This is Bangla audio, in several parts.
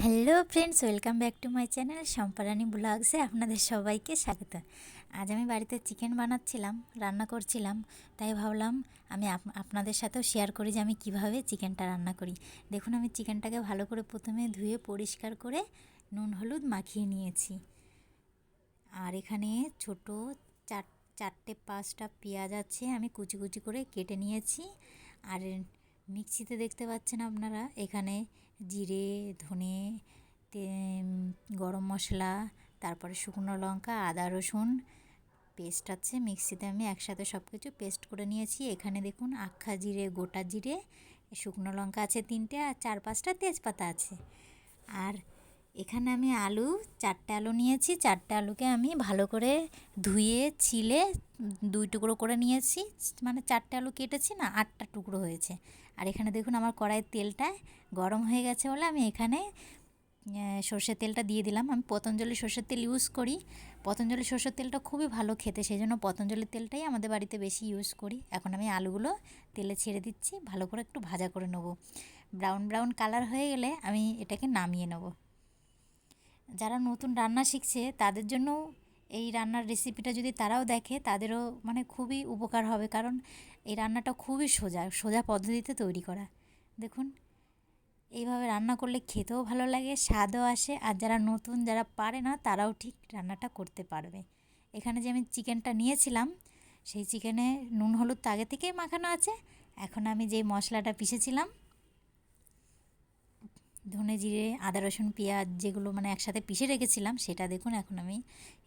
Hello friends welcome back to my channel সম্পারানি ব্লগসে আপনাদের সবাইকে স্বাগত। আজ আমি বাড়িতে চিকেন বানাচ্ছিলাম, রান্না করছিলাম, তাই ভাবলাম আমি আপ- আপনাদের সাথেও শেয়ার করি যে আমি কীভাবে চিকেনটা রান্না করি। দেখুন, আমি চিকেনটাকে ভালো করে প্রথমে ধুয়ে পরিষ্কার করে নুন, হলুদ মাখিয়ে নিয়েছি। আর এখানে ছোট চার, চারটে পাঁচটা পেঁয়াজ আছে, আমি কুচি কুচি করে কেটে নিয়েছি। আর মিক্সিতে দেখতে পাচ্ছেন আপনারা, এখানে জিরে, ধনে গরম মশলা, তারপরে শুকনো লঙ্কা, আদা, রসুন, পেস্ট আছে। মিক্সিতে আমি একসাথে সব কিছু পেস্ট করে নিয়েছি। এখানে দেখুন, আখা জিরে, গোটা জিরে, শুকনো লঙ্কা আছে তিনটে, আর চার পাঁচটা তেজপাতা আছে। আর এখানে আমি আলু, চারটে আলু নিয়েছি। চারটে আলুকে আমি ভালো করে ধুয়ে, ছিলে, দুই টুকরো করে নিয়েছি। মানে চারটে আলু কেটেছি না, আটটা টুকরো হয়েছে। আর এখানে দেখুন আমার কড়াইয়ের তেলটা গরম হয়ে গেছে বলে আমি এখানে সর্ষের তেলটা দিয়ে দিলাম। আমি পতঞ্জলি সর্ষের তেল ইউজ করি। পতঞ্জলি সর্ষের তেলটা খুবই ভালো খেতে সেই জন্য পতঞ্জলির তেলটাই আমাদের বাড়িতে বেশি ইউজ করি। এখন আমি আলুগুলো তেলে ছেড়ে দিচ্ছি, ভালো করে একটু ভাজা করে নেব। ব্রাউন ব্রাউন কালার হয়ে গেলে আমি এটাকে নামিয়ে নেব। যারা নতুন রান্না শিখছে, তাদের জন্য এই রান্নার রেসিপিটা যদি তারাও দেখে, তাদেরও মানে খুবই উপকার হবে। কারণ এই রান্নাটা খুবই সোজা সোজা পদ্ধতিতে তৈরি করা। দেখুন, এইভাবে রান্না করলে খেতেও ভালো লাগে, স্বাদও আসে, আর যারা নতুন, যারা পারে না, তারাও ঠিক রান্নাটা করতে পারবে। এখানে যে আমি চিকেনটা নিয়েছিলাম, সেই চিকেনে নুন, হলুদ তো আগে থেকেই মাখানো আছে। এখন আমি যে মশলাটা পিষেছিলাম ধনে জিরে, আদা, রসুন, পেঁয়াজ যেগুলো মানে একসাথে পিষে রেখেছিলাম, সেটা দেখুন এখন আমি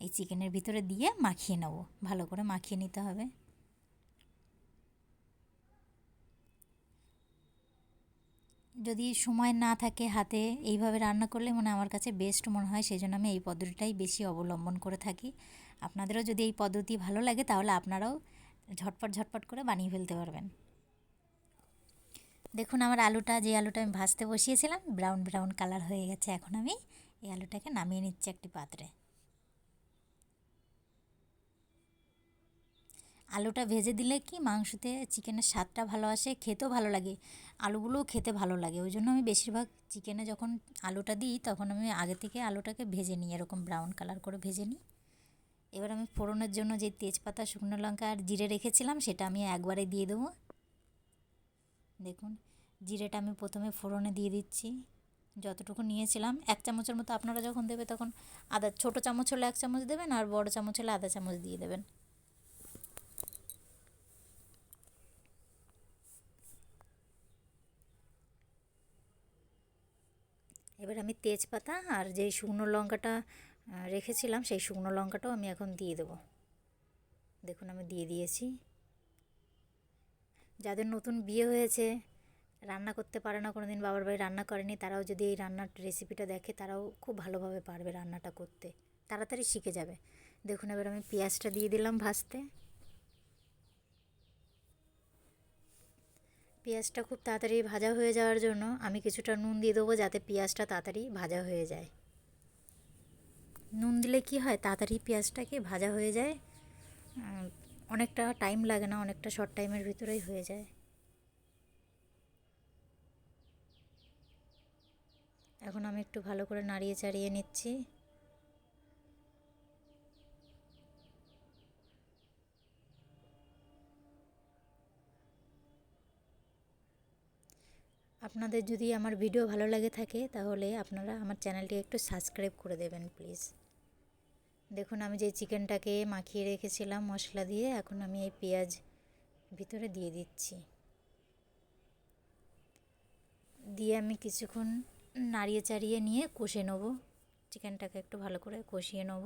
এই চিকেনের ভিতরে দিয়ে মাখিয়ে নেব। ভালো করে মাখিয়ে নিতে হবে। যদি সময় না থাকে হাতে, এইভাবে রান্না করলে মানে আমার কাছে বেস্ট মনে হয় সেই জন্য আমি এই পদ্ধতিটাই বেশি অবলম্বন করে থাকি। আপনাদেরও যদি এই পদ্ধতি ভালো লাগে, তাহলে আপনারাও ঝটপট ঝটপট করে বানিয়ে ফেলতে পারবেন। দেখুন আমার আলুটা, যে আলুটা আমি ভাজতে বসিয়েছিলাম ব্রাউন ব্রাউন কালার হয়ে গেছে এখন আমি এই আলুটাকে নামিয়ে নিচ্ছি একটি পাত্রে। আলুটা ভেজে দিলে কি মাংসতে চিকেনের স্বাদটা ভালো আসে, খেতেও ভালো লাগে, আলুগুলোও খেতে ভালো লাগে। ওই জন্য আমি বেশিরভাগ চিকেনে যখন আলুটা দিই, তখন আমি আগে থেকে আলুটাকে ভেজে নিই, এরকম ব্রাউন কালার করে ভেজে নিই। এবার আমি ফোড়নের জন্য যে তেজপাতা, শুকনো লঙ্কা আর জিরে রেখেছিলাম, সেটা আমি একবারে দিয়ে দেবো। দেখুন, জিরেটা আমি প্রথমে ফোড়নে দিয়ে দিচ্ছি। যতটুকু নিয়েছিলাম, এক চামচের মতো আপনারা যখন দেবে তখন আদা, ছোটো চামচ হলে এক চামচ দেবেন আর বড় চামচ হলে আধা চামচ দিয়ে দেবেন। এবার আমি তেজপাতা আর যেই শুকনো লঙ্কাটা রেখেছিলাম, সেই শুকনো লঙ্কাটাও আমি এখন দিয়ে দেবো। দেখুন, আমি দিয়ে দিয়েছি। যাদের নতুন বিয়ে হয়েছে, রান্না করতে পারে না কোনো দিন বাবার বাড়ি রান্না করেনি, তারাও যদি এই রান্নার রেসিপিটা দেখে, তারাও খুব ভালোভাবে পারবে রান্নাটা করতে। তাড়াতাড়ি শিখে যাবে। দেখুন এবার আমি পেঁয়াজটা দিয়ে দিলাম ভাজতে। পেঁয়াজটা খুব তাড়াতাড়ি ভাজা হয়ে যাওয়ার জন্য আমি কিছুটা নুন দিয়ে দেবো যাতে পেঁয়াজটা তাড়াতাড়ি ভাজা হয়ে যায়। নুন দিলে কি হয়? তাড়াতাড়ি পেঁয়াজটাকে ভাজা হয়ে যায়। অনেকটা টাইম লাগে না, অনেকটা শর্ট টাইমের ভিতরেই হয়ে যায়। এখন আমি একটু ভালো করে নাড়িয়ে চাড়িয়ে নিচ্ছি। আপনাদের যদি আমার ভিডিও ভালো লাগে থাকে, তাহলে আপনারা আমার চ্যানেলটি একটু সাবস্ক্রাইব করে দেবেন প্লিজ দেখুন, আমি যে চিকেনটাকে মাখিয়ে রেখেছিলাম মশলা দিয়ে, এখন আমি এই পেঁয়াজ ভিতরে দিয়ে দিচ্ছি। দিয়ে আমি কিছুক্ষণ নাড়িয়ে চাড়িয়ে নিয়ে কষে নেব। চিকেনটাকে একটু ভালো করে কষিয়ে নেব।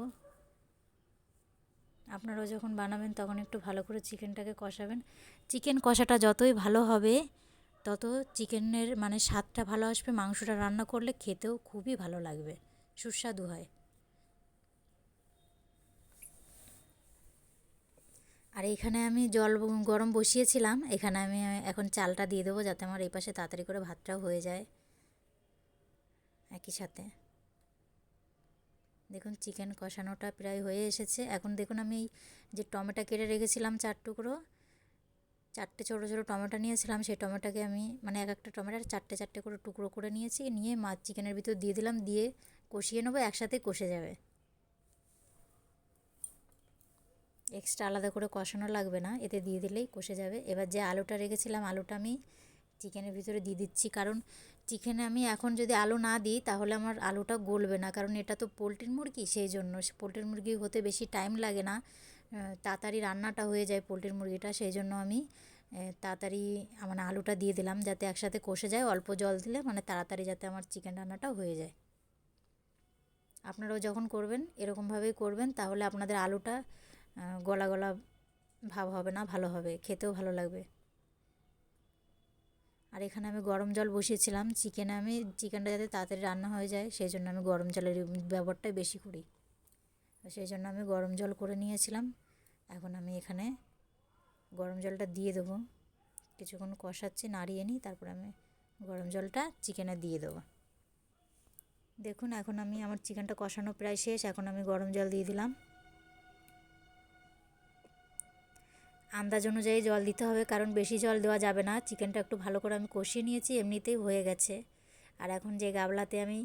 আপনারাও যখন বানাবেন, তখন একটু ভালো করে চিকেনটাকে কষাবেন। চিকেন কষাটা যতই ভালো হবে, তত চিকেনের মানে স্বাদটা ভালো আসবে, মাংসটা রান্না করলে খেতেও খুবই ভালো লাগবে। সুস্বাদু হয়। আর এখানে আমি জল গরম বসিয়েছিলাম। এখানে আমি এখন চালটা দিয়ে দেবো যাতে আমার এই পাশে তাড়াতাড়ি করে ভাতটাও হয়ে যায়। একই সাথে। দেখুন চিকেন কষানোটা প্রায় হয়ে এসেছে। এখন দেখুন আমি যে টমেটো কেটে রেখেছিলাম চার টুকরো, চারটে ছোটো ছোটো টমেটো নিয়েছিলাম। সেই টমেটোকে আমি মানে এক একটা টমেটোর চারটে চারটে করে টুকরো করে নিয়েছি। নিয়ে মাছ চিকেনের ভিতর দিয়ে দিলাম। দিয়ে কষিয়ে নেব, একসাথে কষে যাবে। এক্সট্রা আলাদা করে কষানো লাগবে না, এতে দিয়ে দিলেই কষে যাবে। এবার যে আলুটা রেখেছিলাম, আলুটা আমি চিকেনের ভিতরে দিয়ে দিচ্ছি, কারণ চিকেনে আমি এখন যদি আলু না দিই, তাহলে আমার আলুটা গলবে না, কারণ এটা তো পোলট্রির মুরগি, সেই জন্য পোলট্রির মুরগি হতে বেশি টাইম লাগে না। তাড়াতাড়ি রান্নাটা হয়ে যায় পোলট্রির মুরগিটা, সেই জন্য আমি তাড়াতাড়ি মানে আলুটা দিয়ে দিলাম, যাতে একসাথে কষে যায়, অল্প জল দিলে মানে তাড়াতাড়ি যাতে আমার চিকেন রান্নাটা হয়ে যায়। আপনারাও যখন করবেন, এরকমভাবেই করবেন, তাহলে আপনাদের আলুটা গলা গলা ভাব হবে না, ভালো হবে, খেতেও ভালো লাগবে। আর এখানে আমি গরম জল বসিয়েছিলাম, চিকেনে আমি, চিকেনটা যাতে তাড়াতাড়ি রান্না হয়ে যায়, সেই জন্য আমি গরম জলের ব্যবহারটাই বেশি করি। সেই জন্য আমি গরম জল করে নিয়েছিলাম, এখন আমি এখানে গরম জলটা দিয়ে দেবো। কিছুক্ষণ কষাচ্ছি, নাড়িয়ে নিই, তারপর আমি গরম জলটা চিকেনে দিয়ে দেবো। দেখুন, এখন আমি আমার চিকেনটা কষানো প্রায় শেষ, এখন আমি গরম জল দিয়ে দিলাম। আন্দাজ অনুযায়ী জল দিতে হবে, কারণ বেশি জল দেওয়া যাবে না। চিকেনটা একটু ভালো করে আমি কষিয়ে নিয়েছি, এমনিতেই হয়ে গেছে। আর এখন যে গাবলাতে আমি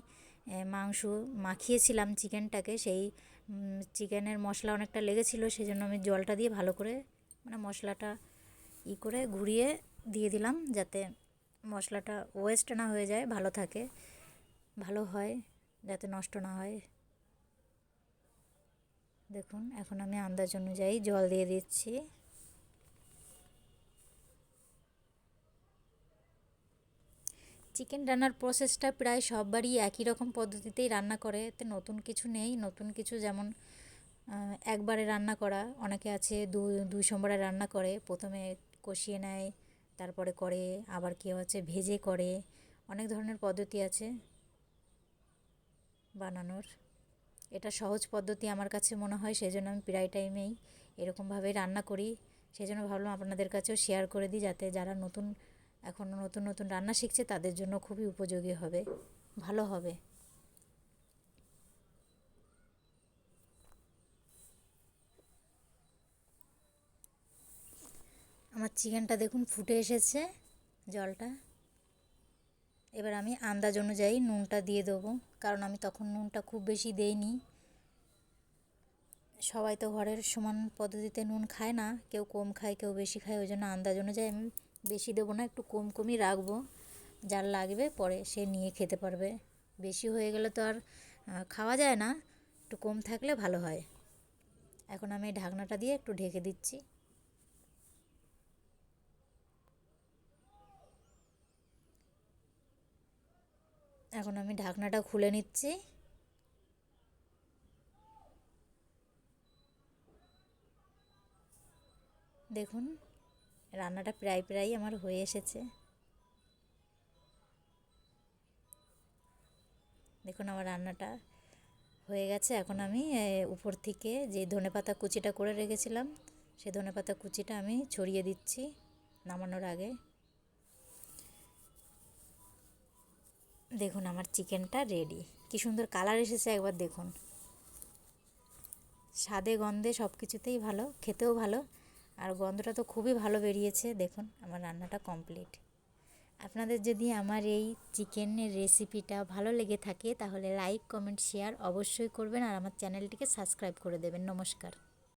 মাংস মাখিয়েছিলাম চিকেনটাকে, সেই চিকেনের মশলা অনেকটা লেগেছিলো সেই জন্য আমি জলটা দিয়ে ভালো করে মানে মশলাটা ই করে ঘুরিয়ে দিয়ে দিলাম, যাতে মশলাটা ওয়েস্ট না হয়ে যায়, ভালো থাকে, ভালো হয়, যাতে নষ্ট না হয়। দেখুন, এখন আমি আন্দাজ অনুযায়ী জল দিয়ে দিচ্ছি। চিকেন রান্নার প্রসেসটা প্রায় সববারই একই রকম পদ্ধতিতেই রান্না করে। এতে নতুন কিছু নেই। নতুন কিছু যেমন একবারে রান্না করা। অনেকে আছে দু, দুই সোমবারে রান্না করে। প্রথমে কষিয়ে নেয়, তারপরে করে। আবার কেউ আছে ভেজে করে। অনেক ধরনের পদ্ধতি আছে বানানোর। এটা সহজ পদ্ধতি আমার কাছে মনে হয় সেই জন্য আমি প্রায় টাইমেই এরকমভাবেই রান্না করি। সেই জন্য ভাবলাম আপনাদের কাছেও শেয়ার করে দিই, যাতে যারা নতুন এখনও নতুন নতুন রান্না শিখছে, তাদের জন্য খুবই উপযোগী হবে। ভালো হবে। আমার চিকেনটা দেখুন ফুটে এসেছে, জলটা। এবার আমি আন্দাজ অনুযায়ী নুনটা দিয়ে দেবো, কারণ আমি তখন নুনটা খুব বেশি দেইনি। সবাই তো ঘরের সমান পদ্ধতিতে নুন খায় না, কেউ কম খায়, কেউ বেশি খায়, ওই জন্য আন্দাজ অনুযায়ী আমি বেশি দেবো না, একটু কম কমই রাখব। যার লাগবে পরে সে নিয়ে খেতে পারবে। বেশি হয়ে গেলে তো আর খাওয়া যায় না, একটু কম থাকলে ভালো হয়। এখন আমি ঢাকনাটা দিয়ে একটু ঢেকে দিচ্ছি। এখন আমি ঢাকনাটা খুলে নিচ্ছি। দেখুন রান্নাটা প্রায় প্রায় আমার হয়ে এসেছে। দেখুন আমার রান্নাটা হয়ে গেছে। এখন আমি উপর থেকে যে ধনেপাতা কুচিটা করে রেখেছিলাম সেই ধনেপাতা কুচিটা আমি ছড়িয়ে দিচ্ছি নামানোর আগে। দেখুন আমার চিকেনটা রেডি। কি সুন্দর কালার এসেছে একবার দেখুন। স্বাদে, গন্ধে সব কিছুতেই ভালো, খেতেও ভালো। আর গন্ধটা তো খুবই ভালো বেরিয়েছে। দেখুন, আমার রান্নাটা কমপ্লিট আপনাদের যদি আমার এই চিকেনের রেসিপিটা ভালো লেগে থাকে, তাহলে লাইক কমেন্ট শেয়ার অবশ্যই করবেন আর আমার চ্যানেলটিকে সাবস্ক্রাইব করে দেবেন। নমস্কার।